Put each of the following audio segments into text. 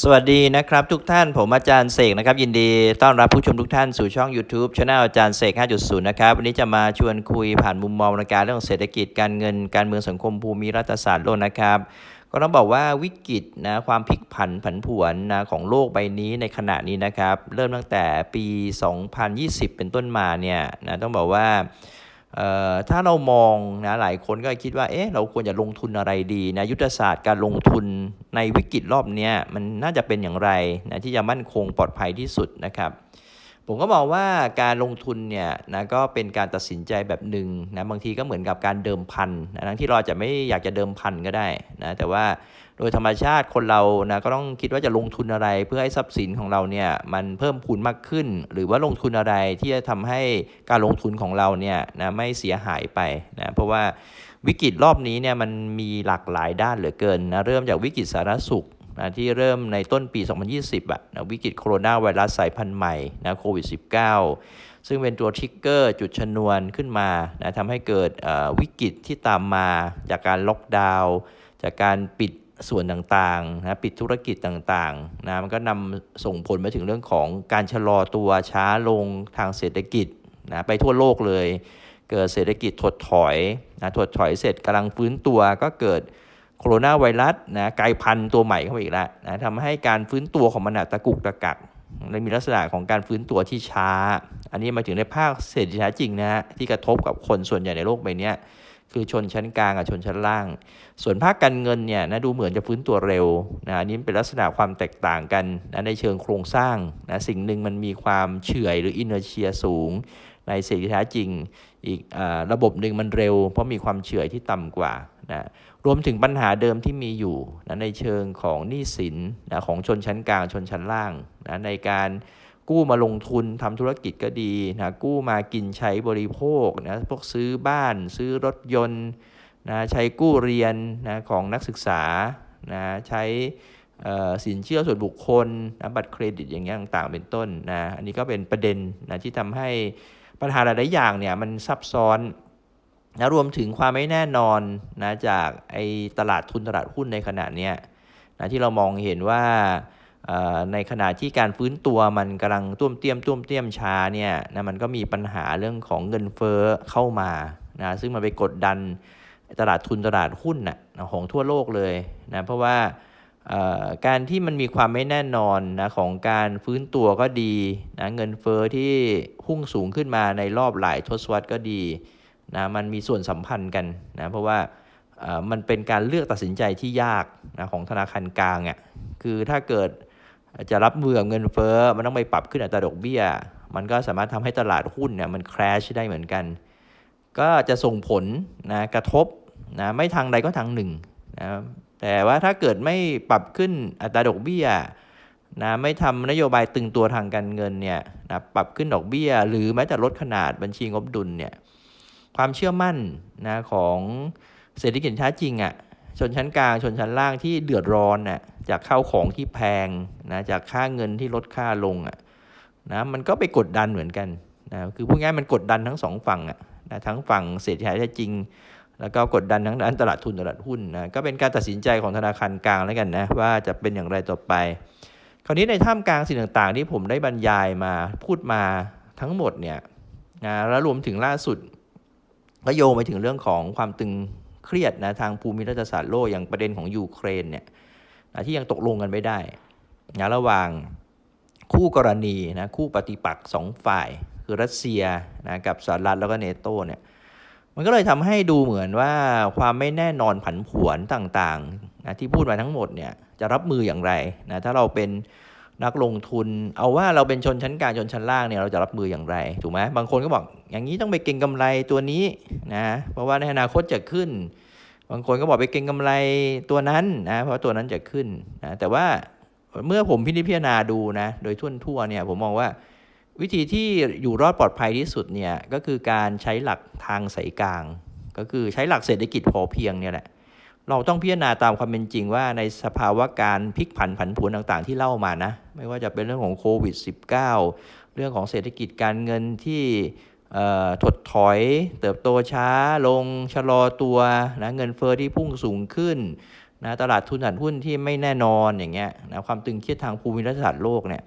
สวัสดีนะครับทุกท่านผมอาจารย์เสกนะครับยินดีต้อนรับผู้ชมทุกท่านสู่ช่อง YouTube Channel อาจารย์เสก 5.0 นะครับวันนี้จะมาชวนคุยผ่านมุมมองในการเรื่องเศรษฐกิจการเงินการเมืองสังคมภูมิรัฐศาสตร์โลกนะครับ ก็ต้องบอกว่าวิกฤตนะความพลิกผันผันผวนนะของโลกใบนี้ในขณะนี้นะครับ เริ่มตั้งแต่ปี 2020 เป็นต้นมาเนี่ยนะต้องบอกว่า ถ้าเรามองนะหลายคนก็คิดว่าเอ๊ะเราควรจะลงทุนอะไรดีนะยุทธศาสตร์การลงทุนในวิกฤตรอบเนี้ยมันน่าจะเป็นอย่างไรนะที่จะมั่นคงปลอดภัยที่สุดนะครับ ผมก็มองว่าการลงทุนเนี่ยนะก็เป็นการตัดสินใจแบบหนึ่งนะบางทีก็เหมือนกับการเดิมพันนะทั้งที่เราจะไม่อยากจะเดิมพันก็ได้นะแต่ว่าโดยธรรมชาติคนเรานะก็ต้องคิดว่าจะลงทุนอะไรเพื่อให้ทรัพย์สินของเราเนี่ยมันเพิ่มพูนมากขึ้น หรือว่าลงทุนอะไรที่จะทำให้การลงทุนของเราเนี่ยนะไม่เสียหายไปนะเพราะว่าวิกฤตรอบนี้เนี่ยมันมีหลากหลายด้านเหลือเกินนะเริ่มจากวิกฤตสาธารณสุข นะที่เริ่มในต้นปี 2020อะนะวิกฤตโคโรนาไวรัสสายพันธุ์ใหม่นะโควิด -19 ซึ่งเป็นตัวทริกเกอร์จุดชนวนขึ้นมานะทำให้เกิดวิกฤตที่ตามมาจากการล็อกดาวน์จากการปิดส่วนต่างๆนะปิดธุรกิจต่างๆนะมันก็นำส่งผลไปถึงเรื่องของการชะลอตัวช้าลงทางเศรษฐกิจนะไปทั่วโลกเลย เกิดเศรษฐกิจถดถอยนะถดถอยเสร็จกำลังฟื้นตัวก็เกิด โคโรนาไวรัสนะกลายพันธุ์ตัวใหม่เข้ามาอีกแล้วนะทำให้การฟื้นตัวของมันตะกุกตะกักและมีลักษณะของการฟื้นตัวที่ช้า อันนี้มาถึงในภาคเศรษฐกิจจริงนะฮะที่กระทบกับคนส่วนใหญ่ในโลกใบนี้คือชนชั้นกลางกับชนชั้นล่าง ส่วนภาคการเงินเนี่ยนะดูเหมือนจะฟื้นตัวเร็วนะอันนี้เป็นลักษณะความแตกต่างกันนะในเชิงโครงสร้างนะสิ่งหนึ่งมันมีความเฉื่อยหรืออินเนอร์เชียสูง ในเศรษฐกิจจริง อีกอระบบหนึ่งมันเร็ว เพราะมีความเฉื่อยที่ต่ำกว่า นะรวมถึงปัญหาเดิมที่มีอยู่นะในเชิงของหนี้สินนะของชนชั้นกลางชนชั้นล่างนะในการกู้มาลงทุนทำธุรกิจก็ดีนะกู้มากินใช้บริโภคนะพวกซื้อบ้าน ซื้อรถยนต์นะใช้กู้เรียนนะของนักศึกษานะใช้สินเชื่อส่วนบุคคลนะบัตรเครดิตอย่างเงี้ยต่างๆเป็นต้นนะอันนี้ก็เป็นประเด็นนะที่ทำให้ปัญหาหลายๆอย่างเนี่ยมันซับซ้อน นะรวมถึงความไม่แน่นอนนะจากไอ้ตลาดทุนตลาดหุ้นในขณะเนี้ยนะที่เรามองเห็นว่าในขณะที่การฟื้นตัวมันกำลังต้มเตี้ยมต้มเตี้ยมช้าเนี่ยนะมันก็มีปัญหาเรื่องของเงินเฟ้อเข้ามานะซึ่งมันไปกดดันตลาดทุนตลาดหุ้นนะของทั่วโลกเลยนะเพราะว่าการที่มันมีความไม่แน่นอนนะของการฟื้นตัวก็ดีนะเงินเฟ้อที่พุ่งสูงขึ้นมาในรอบหลายทศวรรษก็ดี นะมันมีส่วนสัมพันธ์กันนะเพราะว่ามันเป็นการเลือกตัดสินใจที่ยากนะของธนาคารกลางอะคือถ้าเกิดจะรับมือกับเงินเฟ้อมันต้องไปปรับขึ้นอัตราดอกเบี้ย มันก็สามารถทำให้ตลาดหุ้นเนี่ยมันแครชได้เหมือนกัน ก็จะส่งผลนะกระทบนะไม่ทางใดก็ทางหนึ่งนะแต่ว่าถ้าเกิดไม่ปรับขึ้นอัตราดอกเบี้ยนะไม่ทำนโยบายตึงตัวทางการเงินเนี่ยนะปรับขึ้นดอกเบี้ย หรือแม้แต่ลดขนาดบัญชีงบดุลเนี่ย ความเชื่อมั่นนะของเศรษฐกิจแท้จริงอะ่ะชนชั้นกลางชนชั้นล่างที่เดือดร้อนน่ะจากข้าวของที่แพงนะจากค่าเงินที่ลดค่าลงอะ่ะนะมันก็ไปกดดันเหมือนกันนะคือพูดง่ายมันกดดันทั้งสองฝั่งอะนะทั้งฝั่งเศรษฐกิจแท้จริง แล้วก็กดดันทั้งด้านตลาดทุนตลาดหุ้นนะก็เป็นการตัดสินใจของธนาคารกลางแล้วกันนะว่าจะเป็นอย่างไรต่อไป คราวนี้ในท่ามกลางสิ่งต่างๆ ที่ผมได้บรรยายมาพูดมาทั้งหมดเนี่ยนะแล้วรวมถึงล่าสุด ก็โยงไปถึงเรื่องของความตึงเครียดนะทางภูมิรัฐศาสตร์โลกอย่างประเด็นของยูเครนเนี่ยนะที่ยังตกลงกันไม่ได้นะระหว่างคู่กรณีนะคู่ปฏิปักษ์สองฝ่าย คือรัสเซียนะกับสหรัฐแล้วก็เนโตเนี่ยมันก็เลยทำให้ดูเหมือนว่าความไม่แน่นอนผันผวนต่างๆนะที่พูดมาทั้งหมดเนี่ยจะรับมืออย่างไรนะถ้าเราเป็น นักลงทุน เอาว่าเราเป็นชนชั้นกลางชนชั้นล่างเนี่ยเราจะรับมืออย่างไรถูกไหมบางคนก็บอกอย่างนี้ต้องไปเก็งกำไรตัวนี้นะเพราะว่าในอนาคตจะขึ้น บางคนก็บอกไปเก็งกำไรตัวนั้นนะเพราะตัวนั้นจะขึ้นนะแต่ว่าเมื่อผมพิจารณาดูนะโดยทั่วทั่วเนี่ยผมมองว่าวิธีที่อยู่รอดปลอดภัยที่สุดเนี่ยก็คือการใช้หลักทางสายกลาง ก็คือใช้หลักเศรษฐกิจพอเพียงเนี่ยแหละ เราต้องพิจารณาตามความเป็นจริงว่าในสภาวะการพลิกผันผันผวนต่างๆ ที่เล่ามานะ ไม่ว่าจะเป็นเรื่องของโควิด -19 เรื่องของเศรษฐกิจการเงินที่ถดถอยเติบโตช้าลงชะลอตัวนะเงินเฟอ้อที่พุ่งสูงขึ้นนะตลาดทุนตลาดหุ้นที่ไม่แน่นอนอย่างเงี้ยนะความตึงเครียดทางภูมิรัฐศาสตร์โลกเนี่ย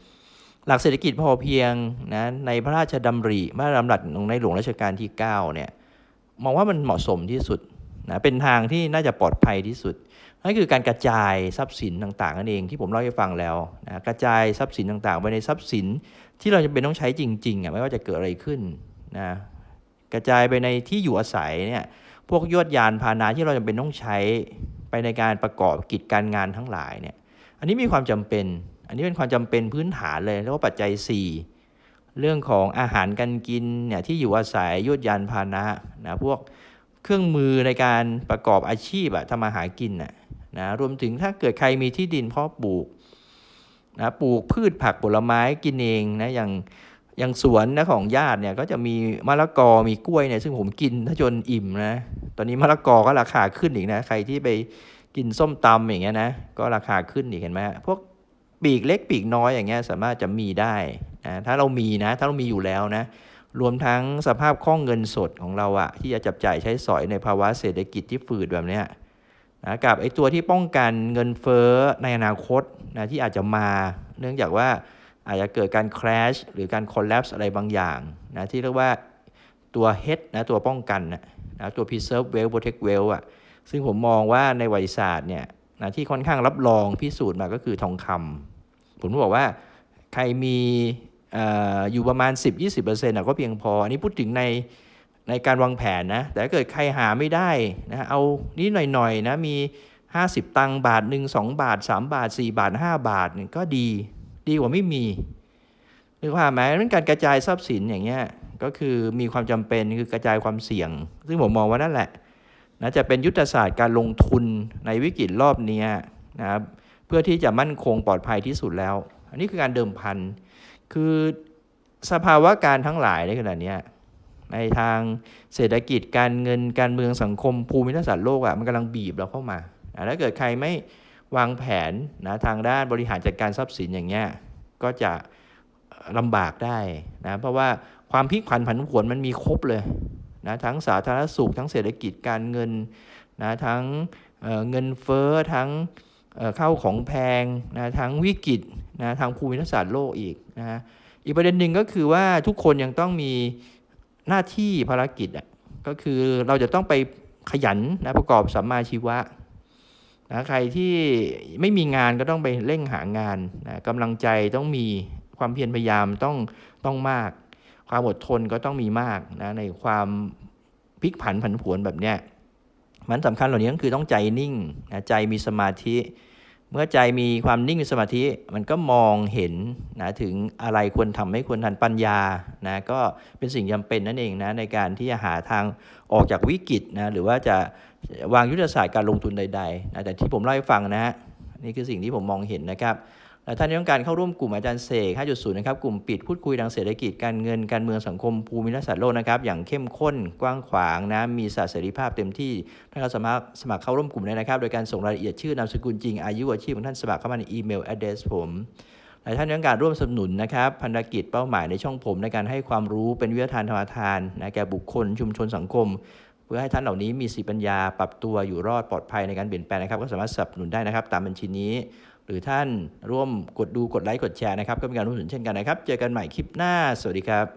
หลักเศรษฐกิจพอเพียงนะในพระราชดำริพระราชดำรัสของในหลวงรัชกาลที่9เนี่ยมองว่ามันเหมาะสมที่สุด นะเป็นทางที่น่าจะปลอดภัยที่สุดนั่นคือการกระจายทรัพย์สินต่างๆนั่นเองที่ผมเล่าให้ฟังแล้วนะกระจายทรัพย์สินต่างๆไปในทรัพย์สินที่เราจะเป็นต้องใช้จริงๆอะไม่ว่าจะเกิดอะไรขึ้นนะกระจายไปในที่อยู่อาศัยเนี่ยพวกยวดยานพาหนะที่เราจำเป็นต้องใช้ไปในการประกอบกิจการงานทั้งหลายเนี่ยอันนี้มีความจำเป็น อันนี้เป็นความจำเป็นพื้นฐานเลยเรียกว่าปัจจัย 4 เรื่องของอาหารการกินเนี่ยที่อยู่อาศัยยวดยานพาหนะนะพวก เครื่องมือในการประกอบอาชีพอะทำมาหากินน่ะนะรวมถึงถ้าเกิดใครมีที่ดินเพาะปลูกนะปลูกพืชผักผลไม้กินเองนะอย่างอย่างสวนนะของญาติเนี่ยก็จะมีมะละกอมีกล้วยเนี่ยซึ่งผมกินถ้าจนอิ่มนะตอนนี้มะละกอก็ราคาขึ้นอีกนะใครที่ไปกินส้มตำอย่างเงี้ยนะก็ราคาขึ้นอีกเห็นไหมพวกปีกเล็กปีกน้อยอย่างเงี้ยสามารถจะมีได้นะถ้าเรามีนะถ้าเรามีอยู่แล้วนะ รวมทั้งสภาพคล่องเงินสดของเราอะที่จะจับจ่ายใช้สอยในภาวะเศรษฐกิจที่ฝืดแบบเนี้ยนะกับไอ้ตัวที่ป้องกันเงินเฟ้อในอนาคตนะที่อาจจะมา เนื่องจากว่าอาจจะเกิดการ crash หรือการ collapse อะไรบางอย่างนะที่เรียกว่าตัว head นะตัวป้องกันนะนะตัว preserve wealth protect wealth อะซึ่งผมมองว่าในวัยศาสตร์เนี่ยนะที่ค่อนข้างรับรองพิสูจน์มาก็คือทองคำผมบอกว่าใครมี อยู่ประมาณ 10-20%นะก็เพียงพอ อันนี้พูดถึงในในการวางแผนนะ แต่เกิดใครหาไม่ได้นะเอานี้หน่อยๆนะมี 50 ตังค์บาทหนึ่ง2บาท 3 บาท 4 บาท 5 บาทนี่ก็ดี ดีกว่าไม่มีนึกว่าพไหมเรื่องการกระจายทรัพย์สินอย่างเงี้ยก็คือมีความจำเป็นคือกระจายความเสี่ยง ซึ่งผมมองว่านั่นแหละนะจะเป็นยุทธศาสตร์การลงทุนในวิกฤตรอบนี้นะครับเพื่อที่จะมั่นคงปลอดภัยที่สุดแล้ว อันนี้คือการเดิมพัน คือสภาวะการทั้งหลายในขณะนี้ในทางเศรษฐกิจการเงินการเมืองสังคมภูมิทัศน์โลกอะ่ะมันกำลังบีบเราเข้ามาอะถ้าเกิดใครไม่วางแผนนะทางด้านบริหารจัดการทรัพย์สินอย่างเงี้ยก็จะลำบากได้นะเพราะว่าความพลิกผันผันผวนมันมีครบเลยนะทั้งสาธารณสุขทั้งเศรษฐกิจการเงินนะทั้งเเงินเฟ้อทั้ง เข้าของแพงนะทั้งวิกฤตนะทางภูมิทัศน์โลกอีกนะอีกประเด็นหนึ่งก็คือว่าทุกคนยังต้องมีหน้าที่ภารกิจอะก็คือเราจะต้องไปขยันนะประกอบสัมมาชีวะนะใครที่ไม่มีงานก็ต้องไปเร่งหางานนะกำลังใจต้องมีความเพียรพยายามต้องต้องมาก ความอดทนก็ต้องมีมากนะในความพลิกผันผันผวนแบบเนี้ย มันสำคัญเหล่านี้ก็คือต้องใจนิ่งนะใจมีสมาธิ เมื่อใจมีความนิ่งมีสมาธิมันก็มองเห็นนะถึงอะไรควรทำให้ควรทันปัญญานะก็เป็นสิ่งจำเป็นนั่นเองนะในการที่จะหาทางออกจากวิกฤตนะหรือว่าจะวางยุทธศาสตร์การลงทุนใดๆนะแต่ที่ผมเล่าให้ฟังนะฮะนี่คือสิ่งที่ผมมองเห็นนะครับ ท่านที่ต้องการเข้าร่วมกลุ่มอาจารย์เสก 5.0 นะครับ กลุ่มปิดพูดคุยทางเศรษฐกิจ การเงิน การเมือง สังคม ภูมิรัฐศาสตร์โลกนะครับ อย่างเข้มข้น กว้างขวางนะ มีสาเสรีภาพเต็มที่ ท่านก็สามารถสมัครเข้าร่วมกลุ่มได้นะครับ โดยการส่งรายละเอียดชื่อนามสกุลจริง อายุอาชีพของท่านสมัครเข้ามาในอีเมล address ผมและท่านต้องการร่วมสนับสนุนนะครับพันธกิจเป้าหมายในช่องผมในการให้ความรู้เป็นวิทยาทานธรรมทานนะแก่บุคคลชุมชนสังคม เพื่อให้ท่านเหล่านี้มีสีปัญญา ปรับตัวอยู่รอดปลอดภัยในการเปลี่ยนแปลงนะครับ ก็สามารถสนับสนุนได้นะครับ ตามบัญชีนี้ หรือท่านร่วมกดดูกดไลค์กดแชร์นะครับ ก็เป็นการร่วมสนุนเช่นกันนะครับ เจอกันใหม่คลิปหน้า สวัสดีครับ